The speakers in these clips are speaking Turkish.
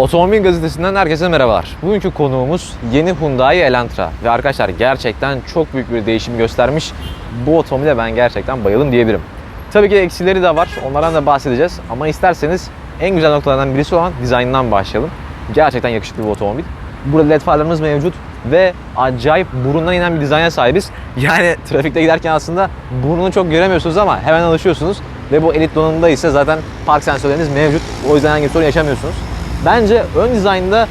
Otomobil gazetesinden herkese merhabalar. Bugünkü konuğumuz yeni Hyundai Elantra. Ve arkadaşlar gerçekten çok büyük bir değişim göstermiş. Bu otomobile ben gerçekten bayıldım diyebilirim. Tabii ki eksileri de var. Onlardan da bahsedeceğiz. Ama isterseniz en güzel noktalardan birisi olan dizaynından başlayalım. Gerçekten yakışıklı bir otomobil. Burada led farlarımız mevcut ve acayip burundan inen bir dizayna sahibiz. Yani trafikte giderken aslında burnunu çok göremiyorsunuz ama hemen alışıyorsunuz. Ve bu elit donanımda ise zaten park sensörleriniz mevcut. O yüzden herhangi sorun yaşamıyorsunuz. Bence ön dizaynda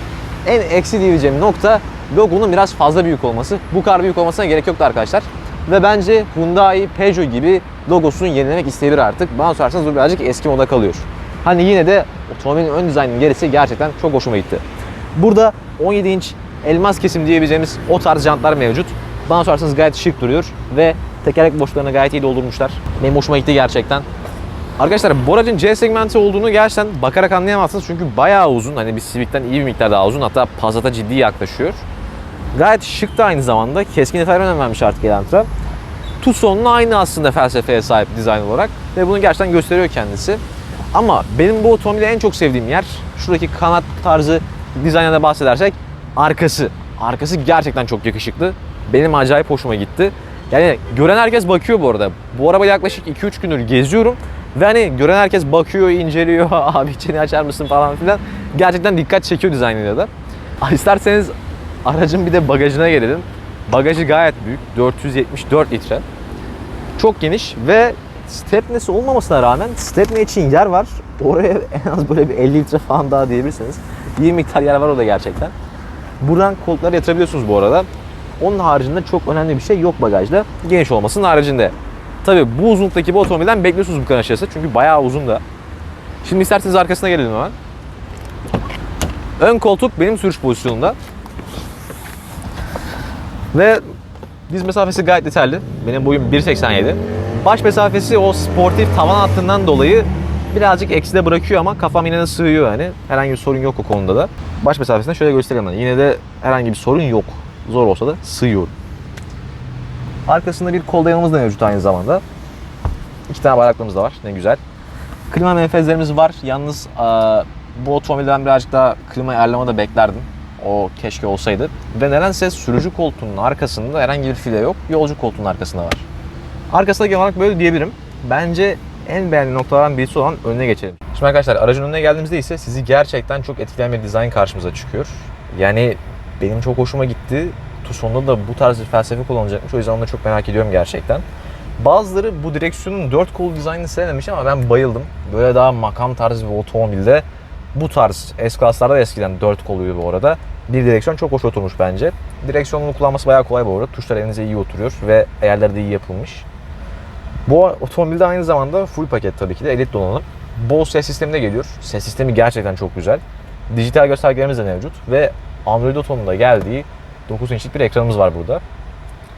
en eksi diyebileceğim nokta logonun biraz fazla büyük olması. Bu kadar büyük olmasına gerek yoktu arkadaşlar. Ve bence Hyundai, Peugeot gibi logosunu yenilemek isteyebilir artık. Bana sorarsanız bu birazcık eski moda kalıyor. Hani yine de otomobilin ön dizaynının gerisi gerçekten çok hoşuma gitti. Burada 17 inç elmas kesim diyebileceğimiz o tarz jantlar mevcut. Bana sorarsanız gayet şık duruyor ve tekerlek boşluklarını gayet iyi doldurmuşlar. Benim hoşuma gitti gerçekten. Arkadaşlar bu aracın C segmenti olduğunu gerçekten bakarak anlayamazsınız çünkü bayağı uzun. Hani bir Civic'ten iyi bir miktar daha uzun hatta Passat'a ciddi yaklaşıyor. Gayet şık da aynı zamanda. Keskin detaylara önem vermiş artık Elantra. Tucson'la aynı aslında felsefeye sahip dizayn olarak ve bunu gerçekten gösteriyor kendisi. Ama benim bu otomobilde en çok sevdiğim yer şuradaki kanat tarzı dizayndan da bahsedersek arkası. Arkası gerçekten çok yakışıklı. Benim acayip hoşuma gitti. Yani gören herkes bakıyor bu arada. Bu araba yaklaşık 2-3 gündür geziyorum. Ve hani gören herkes bakıyor, inceliyor. Abi içini açar mısın falan filan. Gerçekten dikkat çekiyor dizaynıyla da. İsterseniz aracın bir de bagajına gelelim. Bagajı gayet büyük. 474 litre. Çok geniş ve stepnesi olmamasına rağmen stepne için yer var. Oraya en az böyle bir 50 litre falan daha diyebilirsiniz. İyi miktar yer var orada gerçekten. Buradan koltukları yatırabiliyorsunuz bu arada. Onun haricinde çok önemli bir şey yok bagajda. Geniş olmasının haricinde. Tabii bu uzunluktaki bu otomobilden bekliyorsunuz bu kadar aşağısı. Çünkü bayağı uzun da. Şimdi isterseniz arkasına gelelim hemen. Ön koltuk benim sürüş pozisyonunda. Ve diz mesafesi gayet yeterli. Benim boyum 1.87. Baş mesafesi o sportif tavan hattından dolayı birazcık ekside bırakıyor ama kafam yine de sığıyor yani. Herhangi bir sorun yok o konuda da. Baş mesafesinden şöyle göstereyim ben. Yine de herhangi bir sorun yok. Zor olsa da sığıyorum. Arkasında bir kol dayamamız da mevcut aynı zamanda. İki tane bayraklığımız da var. Ne güzel. Klima menfezlerimiz var. Yalnız bu otomobilde ben birazcık daha klima ayarlama da beklerdim. O keşke olsaydı. Ve nedense sürücü koltuğunun arkasında herhangi bir file yok. Yolcu koltuğunun arkasında var. Arkasında genel olarak böyle diyebilirim. Bence en beğendiğim noktalardan birisi olan önüne geçelim. Şimdi arkadaşlar aracın önüne geldiğimizde ise sizi gerçekten çok etkileyen bir dizayn karşımıza çıkıyor. Yani benim çok hoşuma gitti. Tucson'da da bu tarz bir felsefe kullanılacakmış. O yüzden onu da çok merak ediyorum gerçekten. Bazıları bu direksiyonun dört kol dizaynını sevmemiş ama ben bayıldım. Böyle daha makam tarzı bir otomobilde bu tarz S-Class'larda da eskiden dört koluydu bu arada. Bir direksiyon çok hoş oturmuş bence. Direksiyonunu kullanması bayağı kolay bu arada. Tuşlar elinize iyi oturuyor ve ayarları da iyi yapılmış. Bu otomobilde aynı zamanda full paket tabii ki de elit donanım. Bose ses sisteminde geliyor. Ses sistemi gerçekten çok güzel. Dijital göstergelerimiz de mevcut ve Android Auto'nun da geldiği 9 inçlik bir ekranımız var burada.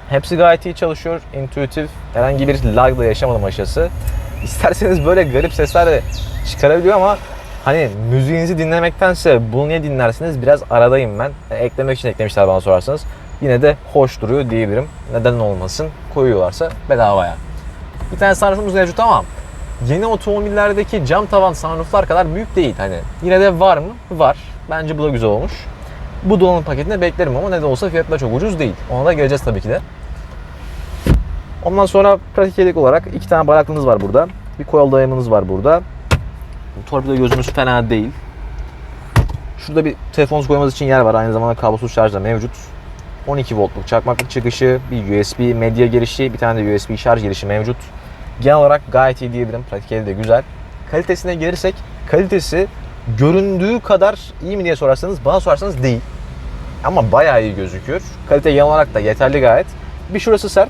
Hepsi gayet iyi çalışıyor. Intuitif. Herhangi bir lag da yaşamadım aşağısı. İsterseniz böyle garip sesler de çıkarabiliyor ama hani müziğinizi dinlemektense bunu niye dinlersiniz biraz aradayım ben. E, eklemek için eklemişler bana sorarsanız. Yine de hoş duruyor diyebilirim. Neden olmasın? Koyuyorlarsa bedavaya. Bir tane sunroofumuz mevcut ama yeni otomobillerdeki cam tavan sunrooflar kadar büyük değil. Hani yine de var mı? Var. Bence bu da güzel olmuş. Bu donanım paketinde beklerim ama ne de olsa fiyatlar çok ucuz değil. Ona da geleceğiz tabii ki de. Ondan sonra pratik yedek olarak iki tane baraklığımız var burada. Bir koyal dayamımız var burada. Torpido gözümüz fena değil. Şurada bir telefonunuzu koymanız için yer var. Aynı zamanda kablosuz şarj da mevcut. 12 voltluk çakmaklık çıkışı, bir USB medya girişi, bir tane de USB şarj girişi mevcut. Genel olarak gayet iyi diyebilirim. Pratik yeri de güzel. Kalitesine gelirsek, kalitesi göründüğü kadar iyi mi diye sorarsanız, bana sorarsanız değil. Ama bayağı iyi gözüküyor. Kalite genel olarak da yeterli gayet. Bir şurası sert.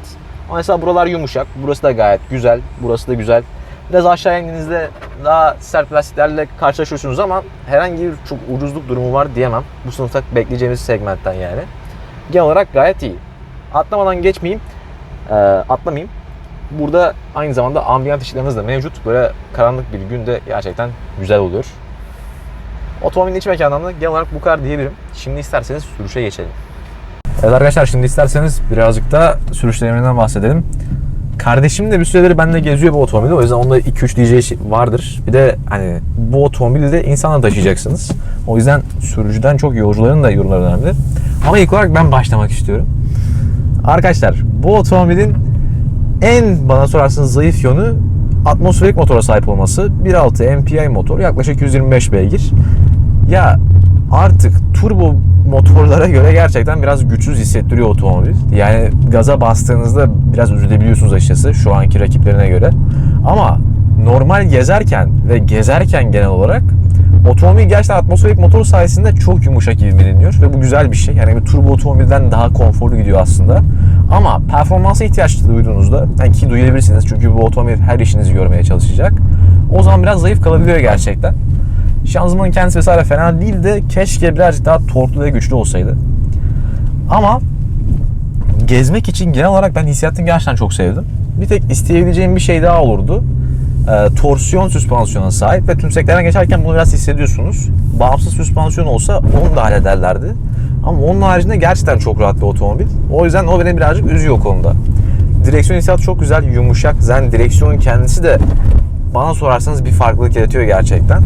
Mesela buralar yumuşak. Burası da gayet güzel. Burası da güzel. Biraz aşağı indiğinizde daha sert plastiklerle karşılaşıyorsunuz ama herhangi bir çok ucuzluk durumu var diyemem. Bu sınıfta bekleyeceğimiz segmentten yani. Genel olarak gayet iyi. Atlamadan geçmeyeyim. Ee, atlamayayım. Burada aynı zamanda ambiyant ışıklarımız da mevcut. Böyle karanlık bir günde gerçekten güzel oluyor. Otomobilin iç mekanından da genel olarak bu kadar diyebilirim. Şimdi isterseniz sürüşe geçelim. Evet arkadaşlar şimdi isterseniz birazcık da sürüş deneyiminden bahsedelim. kardeşim de bir süredir benimle geziyor bu otomobilde. O yüzden onda 2-3 diyeceği vardır. Bir de hani bu otomobili de insanla taşıyacaksınız. O yüzden sürücüden çok yolcuların da yorumları önemli. Ama ilk olarak ben başlamak istiyorum. Arkadaşlar bu otomobilin en bana sorarsanız zayıf yönü atmosferik motora sahip olması. 1.6 MPI motor yaklaşık 125 beygir. Ya artık turbo motorlara göre gerçekten biraz güçsüz hissettiriyor otomobil. Yani gaza bastığınızda biraz üzülebiliyorsunuz açıkçası şu anki rakiplerine göre. Ama normal gezerken ve gezerken genel olarak otomobil gerçekten atmosferik motor sayesinde çok yumuşak ivmeleniyor ve bu güzel bir şey. Yani bir turbo otomobilden daha konforlu gidiyor aslında. Ama performansa ihtiyaç duyduğunuzda, yani ki duyabilirsiniz çünkü bu otomobil her işinizi görmeye çalışacak. O zaman biraz zayıf kalabiliyor gerçekten. Şanzımanın kendisi vesaire fena değil de keşke birazcık daha torklu ve güçlü olsaydı. Ama gezmek için genel olarak ben hissiyatını gerçekten çok sevdim. Bir tek isteyebileceğim bir şey daha olurdu. Ee, torsiyon süspansiyona sahip ve tümseklerden geçerken bunu biraz hissediyorsunuz. Bağımsız süspansiyon olsa onu da hallederlerdi. Ama onun haricinde gerçekten çok rahat bir otomobil. O yüzden o beni birazcık üzüyor konuda. Direksiyon hissiyatı çok güzel, yumuşak. Zaten direksiyonun kendisi de bana sorarsanız bir farklılık yaratıyor gerçekten.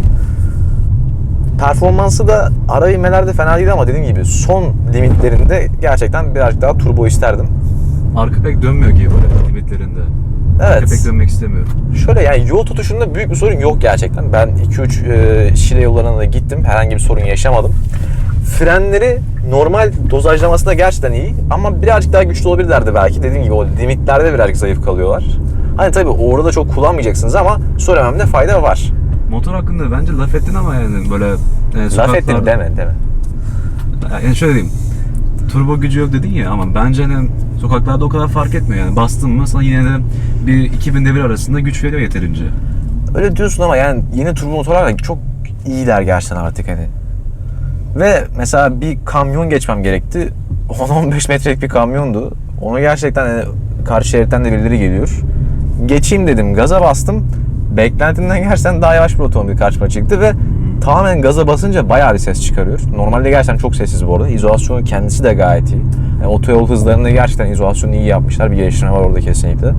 Performansı da ara inmelerde fena değil ama dediğim gibi son limitlerinde gerçekten birazcık daha turbo isterdim. Arka pek dönmüyor gibi böyle limitlerinde. Arka Evet. pek dönmek istemiyorum. Şöyle yani yol tutuşunda büyük bir sorun yok gerçekten. Ben 2-3 e, Şile yollarına da gittim. Herhangi bir sorun yaşamadım. Frenleri normal dozajlamasında gerçekten iyi ama birazcık daha güçlü olabilirlerdi belki. Dediğim gibi o limitlerde birazcık zayıf kalıyorlar. Hani tabii orada da çok kullanmayacaksınız ama söylememde fayda var. Motor hakkında bence laf ettin ama yani böyle e, Laf sokaklarda... ettim deme deme. Yani şöyle diyeyim. Turbo gücü yok dedin ya ama bence hani sokaklarda o kadar fark etmiyor yani. Bastın mı sana yine de bir 2000 devir arasında güç veriyor yeterince. Öyle diyorsun ama yani yeni turbo motorlar da çok iyiler gerçekten artık hani. Ve mesela bir kamyon geçmem gerekti. 10-15 metrelik bir kamyondu. Onu gerçekten hani karşı şeritten de birileri geliyor. Geçeyim dedim, gaza bastım. Beklentimden gerçekten daha yavaş bir otomobil karşıma çıktı ve tamamen gaza basınca bayağı bir ses çıkarıyor. Normalde gerçekten çok sessiz bu arada. İzolasyonu kendisi de gayet iyi. Yani otoyol hızlarında gerçekten izolasyonu iyi yapmışlar. Bir geliştirme var orada kesinlikle.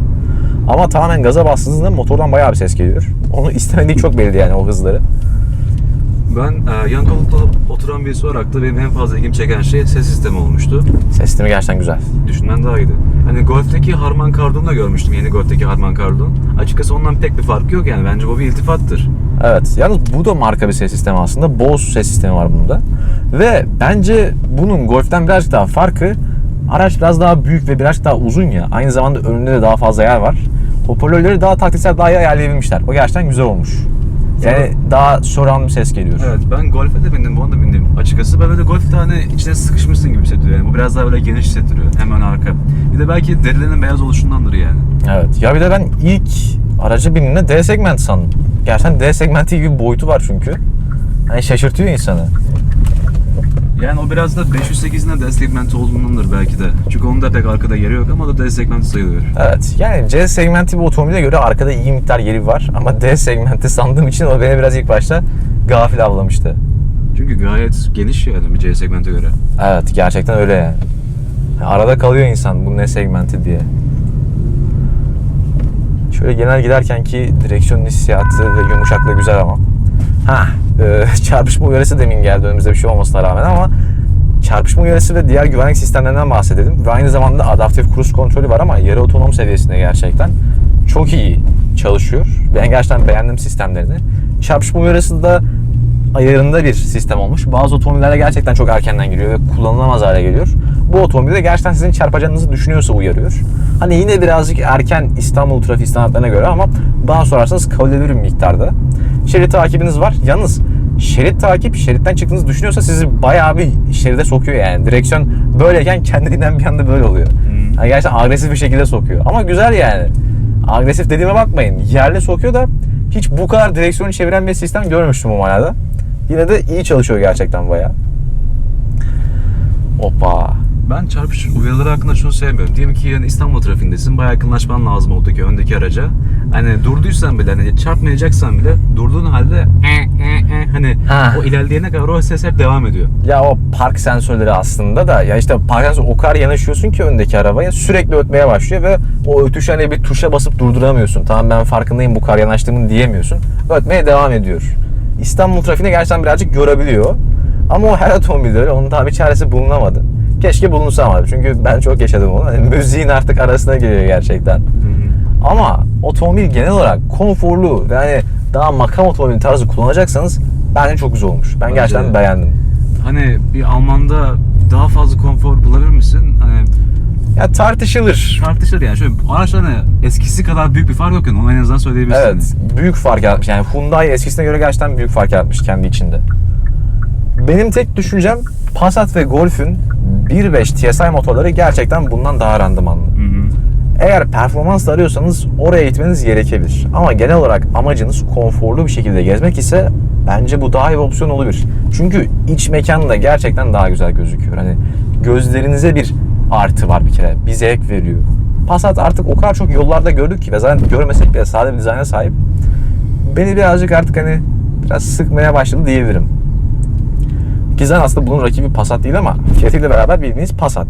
Ama tamamen gaza bastığınızda motordan bayağı bir ses geliyor. Onu istemediği çok belli yani o hızları. Ben e, yan koltukta oturan birisi olarak da benim en fazla ilgimi çeken şey ses sistemi olmuştu. Ses sistemi gerçekten güzel. Düşünmen daha iyiydi. Hani Golf'teki Harman Kardon'u da görmüştüm. Yeni Golf'teki Harman Kardon. Açıkçası ondan pek bir farkı yok yani. Bence bu bir iltifattır. Evet. Yalnız bu da marka bir ses sistemi aslında. Bose ses sistemi var bunda. Ve bence bunun Golf'ten birazcık daha farkı araç biraz daha büyük ve birazcık daha uzun ya. Aynı zamanda önünde de daha fazla yer var. Hoparlörleri daha taktiksel daha iyi ayarlayabilmişler. O gerçekten güzel olmuş. Yani daha surround bir ses geliyor. Evet ben Golf'e de bindim, bunu da bindim. Açıkçası ben böyle Golf'te hani içine sıkışmışsın gibi hissettiriyor. Yani bu biraz daha böyle geniş hissettiriyor. Hem ön arka. Bir de belki derilerinin beyaz oluşundandır yani. Evet. Ya bir de ben ilk aracı bindiğimde D segment sandım. Gerçekten D segmenti gibi bir boyutu var çünkü. Hani şaşırtıyor insanı. Yani o biraz da 508'in de D segmenti olduğundandır belki de. Çünkü onun da pek arkada yeri yok ama o da D segmenti sayılıyor. Evet. Yani C segmenti bir otomobile göre arkada iyi miktar yeri var. Ama D segmenti sandığım için o beni biraz ilk başta gafil avlamıştı. Çünkü gayet geniş yani bir C segmente göre. Evet. Gerçekten öyle yani. Arada kalıyor insan bu ne segmenti diye. Şöyle genel giderken ki direksiyonun hissiyatı ve yumuşaklığı güzel ama. Ha, e, çarpışma uyarısı demin geldi önümüzde bir şey olmasına rağmen ama çarpışma uyarısı ve diğer güvenlik sistemlerinden bahsedelim. Ve aynı zamanda adaptif cruise kontrolü var ama yarı otonom seviyesinde gerçekten çok iyi çalışıyor. Ben gerçekten beğendim sistemlerini. Çarpışma uyarısı da ayarında bir sistem olmuş. Bazı otomobillerde gerçekten çok erkenden giriyor ve kullanılamaz hale geliyor. Bu otomobilde gerçekten sizin çarpacağınızı düşünüyorsa uyarıyor. Hani yine birazcık erken İstanbul trafik standartlarına göre ama bana sorarsanız kabul edilir bir miktarda. Şerit takibiniz var. Yalnız şerit takip şeritten çıktığınızı düşünüyorsa sizi bayağı bir şeride sokuyor yani. Direksiyon böyleyken kendiliğinden bir anda böyle oluyor. Yani gerçekten agresif bir şekilde sokuyor. Ama güzel yani. Agresif dediğime bakmayın. Yerle sokuyor da hiç bu kadar direksiyonu çeviren bir sistem görmüştüm o manada. Yine de iyi çalışıyor gerçekten bayağı. Hoppa. Ben çarpış uyarıları hakkında şunu sevmiyorum. Diyelim ki yani İstanbul trafiğindesin. Bayağı yakınlaşman lazım oradaki öndeki araca. Hani durduysan bile hani çarpmayacaksan bile durduğun halde "Eh, eh, eh", hani Ha. o ilerleyene kadar o ses hep devam ediyor. Ya o park sensörleri aslında da ya işte park sensörü o kadar yanaşıyorsun ki öndeki arabaya sürekli ötmeye başlıyor ve o ötüş hani bir tuşa basıp durduramıyorsun. Tamam ben farkındayım bu kadar yanaştığımın diyemiyorsun. Ötmeye devam ediyor. İstanbul trafiğinde gerçekten birazcık yorabiliyor. Ama o her otomobilde öyle. Onun daha bir çaresi bulunamadı. Keşke bulunsa ama çünkü ben çok yaşadım onu. Hani müziğin artık arasına giriyor gerçekten. Ama otomobil genel olarak konforlu ve hani daha makam otomobil tarzı kullanacaksanız bence çok güzel olmuş. Ben Bence gerçekten beğendim. Hani bir Alman'da daha fazla konfor bulabilir misin? Hani Ya tartışılır. tartışılır yani. Şöyle araçlar hani eskisi kadar büyük bir fark yok yani. Onu en azından söyleyebilirsin. Evet, büyük fark yaratmış. Yani Hyundai eskisine göre gerçekten büyük fark yaratmış kendi içinde. Benim tek düşüncem Passat ve Golf'ün 1.5 TSI motorları gerçekten bundan daha randımanlı. Hı hı. Eğer performans arıyorsanız oraya gitmeniz gerekebilir. Ama genel olarak amacınız konforlu bir şekilde gezmek ise bence bu daha iyi bir opsiyon olabilir. Çünkü iç mekan da gerçekten daha güzel gözüküyor. Hani gözlerinize bir artı var bir kere. Bir zevk veriyor. Passat artık o kadar çok yollarda gördük ki ve zaten görmesek bile sade bir dizayna sahip. Beni birazcık artık hani biraz sıkmaya başladı diyebilirim. Ki zaten aslında bunun rakibi Passat değil ama fiyatıyla beraber bildiğiniz Passat.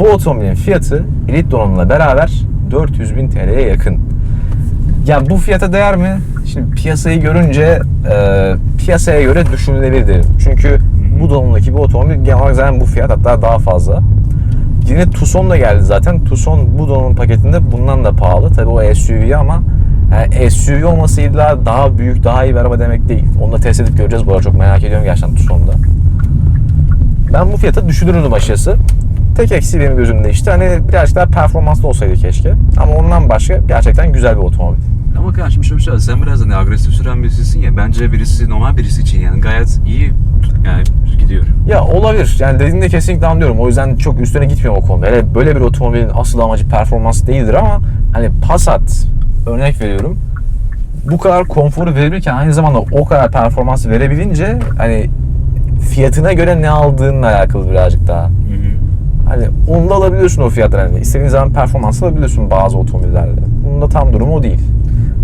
Bu otomobilin fiyatı elit donanımla beraber 400 bin TL'ye yakın. Ya bu fiyata değer mi? Şimdi piyasayı görünce e, piyasaya göre düşünülebilir derim. Çünkü bu donanımdaki bir otomobil genel olarak zaten bu fiyat hatta daha fazla. Yine Tucson da geldi zaten. Tucson bu donanım paketinde bundan da pahalı. Tabii o SUV ama yani SUV olması illa daha büyük, daha iyi bir araba demek değil. Onu da test edip göreceğiz bu arada. Çok merak ediyorum gerçekten Tucson'da. Ben bu fiyata düşürürdüm açıkçası. Tek eksiği benim gözümde işte hani birazcık daha performanslı olsaydı keşke. Ama ondan başka gerçekten güzel bir otomobil. Ama kardeşim şöyle bir şey var. Sen biraz hani agresif süren birisisin ya. Bence birisi normal birisi için yani gayet iyi yani gidiyor. Ya olabilir. Yani dediğinde kesinlikle anlıyorum. O yüzden çok üstüne gitmiyorum o konuda. Hele böyle bir otomobilin asıl amacı performans değildir ama hani Passat örnek veriyorum. Bu kadar konforu verebilirken aynı zamanda o kadar performans verebilince hani fiyatına göre ne aldığınla alakalı birazcık daha. Hani onu da alabiliyorsun o fiyatlara. Yani istediğin zaman performans alabiliyorsun bazı otomobillerde. Bunun da tam durumu o değil.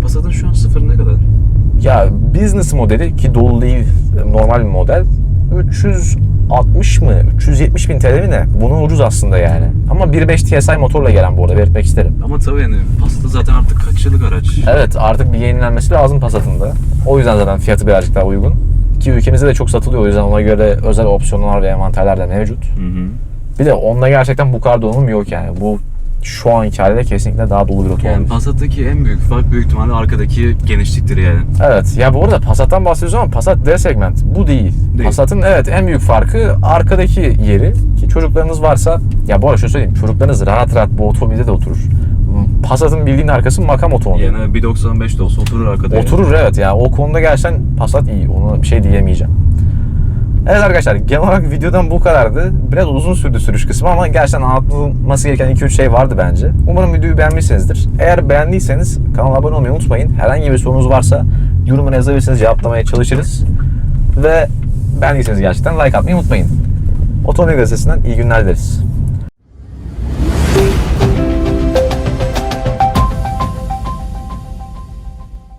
Passat'ın şu an sıfırı ne kadar? Ya business modeli ki dolu değil normal bir model 360 mı 370 bin TL mi ne? Bunun ucuz aslında yani. Ama 1.5 TSI motorla gelen bu arada belirtmek isterim. Ama tabii yani Passat zaten artık kaç yıllık araç. Evet artık bir yenilenmesi lazım Passat'ın da. O yüzden zaten fiyatı birazcık daha uygun. Ki ülkemizde de çok satılıyor o yüzden ona göre özel opsiyonlar ve envanterler de mevcut. Hı hı. Bir de onunla gerçekten bu kadar donanım yok yani. Bu şu anki haliyle kesinlikle daha dolu bir otomobil. Yani Passat'taki en büyük fark büyük ihtimalle arkadaki genişliktir yani. Evet. Ya bu arada Passat'tan bahsediyoruz ama Passat D segment. Bu değil. Değil. Passat'ın evet en büyük farkı arkadaki yeri. Ki çocuklarınız varsa ya bu arada şöyle söyleyeyim. Çocuklarınız rahat rahat bu otomobilde de oturur. Passat'ın bildiğin arkası makam otomobili. Yani 1.95 de olsa oturur arkada. yani. Oturur evet ya. O konuda gerçekten Passat iyi. Ona bir şey diyemeyeceğim. Evet arkadaşlar genel olarak videodan bu kadardı. Biraz uzun sürdü sürüş kısmı ama gerçekten anlatılması gereken 2-3 şey vardı bence. Umarım videoyu beğenmişsinizdir. Eğer beğendiyseniz kanala abone olmayı unutmayın. Herhangi bir sorunuz varsa yorumlara yazabilirsiniz cevaplamaya çalışırız. Ve beğendiyseniz gerçekten like atmayı unutmayın. Otomobil gazetesinden iyi günler dileriz.